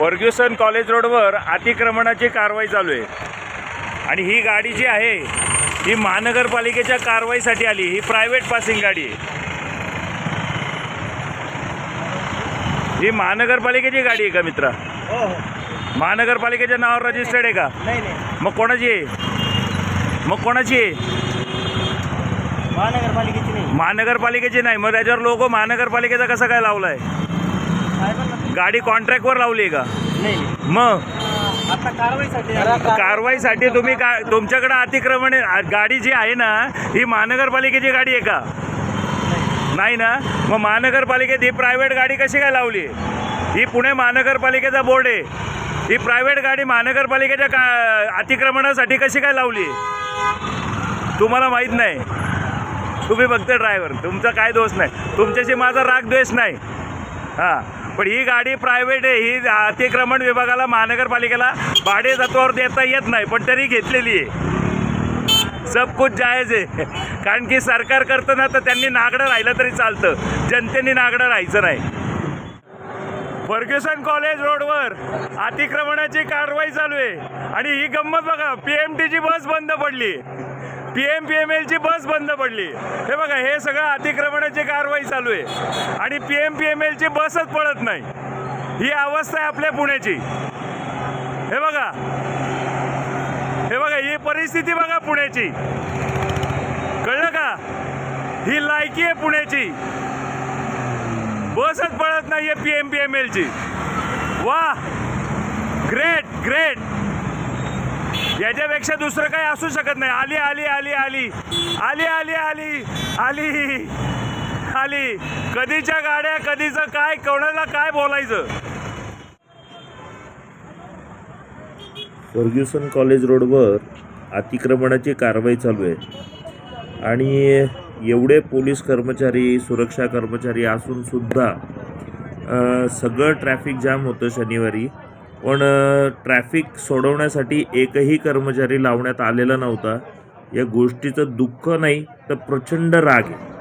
Fergusson college रोडवर अतिक्रमणाची कारवाई चालू आहे. आणि ही गाडी जी आहे ही महानगरपालिकेच्या कारवाईसाठी आली ही प्रायव्हेट पासिंग गाडी आहे. ही महानगरपालिकेची गाडी आहे का मित्रा? हो हो. महानगरपालिकेच्या नावावर रजिस्टर्ड आहे का? मग कोणाची आहे? मग कोणाची आहे? महानगरपालिकेची नाही. महानगरपालिकेची नाही मग त्याच्यावर लोगो महानगरपालिकेचा कसा काय लावलाय? गाडी कॉन्ट्रॅक्टवर लावली आहे का? नाही नाही. मग? आता कारवाईसाठी कारवाईसाठी तुम्ही का तुमच्याकडे अतिक्रमण आहे. गाडी जी आहे ना ही महानगरपालिकेची गाडी आहे का? नाही. ना? मग महानगरपालिकेत ही प्रायव्हेट गाडी कशी काय लावली? ही पुणे महानगरपालिकेचा बोर्ड आहे. ही प्रायव्हेट गाडी महानगरपालिकेच्या का अतिक्रमणासाठी कशी काय लावली? तुम्हाला माहीत नाही. तुम्ही फक्त ड्रायव्हर तुमचा काय दोष नाही. तुमच्याशी माझा राग द्वेष नाही. हां. पण ही गाडी प्रायव्हेट आहे. ही अतिक्रमण विभागाला महानगरपालिकेला भाडे तत्वावर देता येत नाही पण तरी घेतलेली आहे. सब कुछ जायज आहे. कारण की सरकार करतं ना तर त्यांनी नागडं राहिलं तरी चालतं. जनतेने नागडं राहायचं नाही. फर्ग्युसन कॉलेज रोडवर अतिक्रमणाची कारवाई चालू आहे. आणि ही गंमत बघा पी एम टीची बस बंद पडली. पी एम पी एम एलची बस बंद पडली. हे बघा हे सगळं अतिक्रमणाची कारवाई चालू आहे. आणि पी एम पी एम एलची बसच पडत नाही. ही अवस्था आहे आपल्या पुण्याची. हे बघा. हे बघा ही परिस्थिती बघा पुण्याची. कळलं का? ही लायकी आहे पुण्याची. बसच पळत नाहीये पी एम पी एम एलची वा ग्रेट ग्रेट याच्यापेक्षा दुसरं काही असू शकत नाही. आली आली आली आली. आली आली आली. आली. आली. कधीच्या गाड्या कधीचं काय कोणाला काय बोलायचं? फर्ग्युसन कॉलेज रोडवर अतिक्रमणाची कारवाई चालू आहे. आणि एवढे पोलीस कर्मचारी सुरक्षा कर्मचारी असून सुद्धा सगळं ट्रॅफिक जाम होतं शनिवारी. पण ट्रॅफिक सोडवण्यासाठी एकही कर्मचारी लावण्यात आलेला नव्हता. या गोष्टीचं दुःख नाही तर प्रचंड राग आहे.